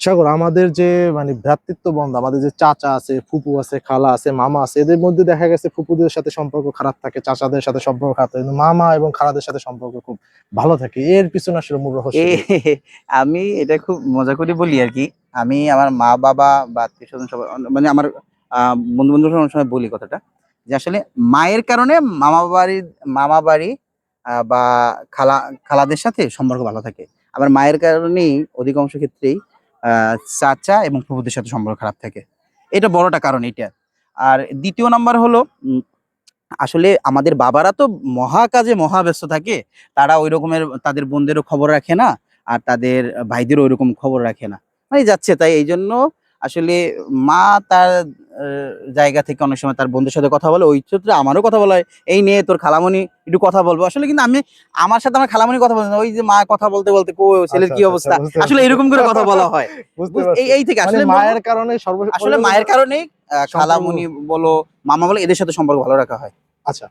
সাগর, আমাদের যে মানে ভ্রাতৃত্ব বন্ধ আমাদের যে চাচা আছে, ফুপু আছে, খালা আছে, মামা আছে, এদের মধ্যে দেখা গেছে ফুপুদের সাথে সম্পর্ক খারাপ থাকে, চাচাদের সাথে সম্পর্ক খারাপ থাকে মামা এবং খালাদের সাথে সম্পর্ক খুব ভালো থাকে। এর পিছনে আসলে মূল রহস্য আমি এটা খুব মজা করে বলি আর কি। আমি আমার মা, বাবা বা আত্মীয় স্বজন সবাই মানে আমার বন্ধু বান্ধব অনেক সময় বলি কথাটা, যে আসলে মায়ের কারণে মামা বাড়ি মামা বাড়ি বা খালা, খালাদের সাথে সম্পর্ক ভালো থাকে। আবার মায়ের কারণেই অধিকাংশ ক্ষেত্রেই চাচা এবং প্রভুদের সাথে সম্পর্ক খারাপ থাকে। এটা বড়টা কারণ এটা। আর দ্বিতীয় নাম্বার হলো আসলে আমাদের বাবারা তো মহা কাজে মহা ব্যস্ত থাকে। তারা ওই রকমের তাদের বোনদেরও খবর রাখে না, আর তাদের ভাইদেরও ওই রকম খবর রাখে না। মানে যাচ্ছে, তাই এই জন্য আসলে মা তার জায়গা থেকে অনেক সময় তার বন্ধুর সাথে কথা বলে ওই ক্ষেত্রে আমারও কথা বলা হয় এই নিয়ে তোর খালামণি একটু কথা বলব। আসলে কিন্তু আমি আমার সাথে আমার খালামণি কথা বলছি ওই যে মা কথা বলতে বলতে কো ছেলের কি আচ্ছা, অবস্থা? আচ্ছা, আসলে এরকম করে কথা বলা হয়। এই এই থেকে মানে আসলে মায়ের কারণে আসলে মায়ের কারণেই আহ, খালামণি বলো মামা বলো এদের সাথে সম্পর্ক ভালো রাখা হয়। আচ্ছা।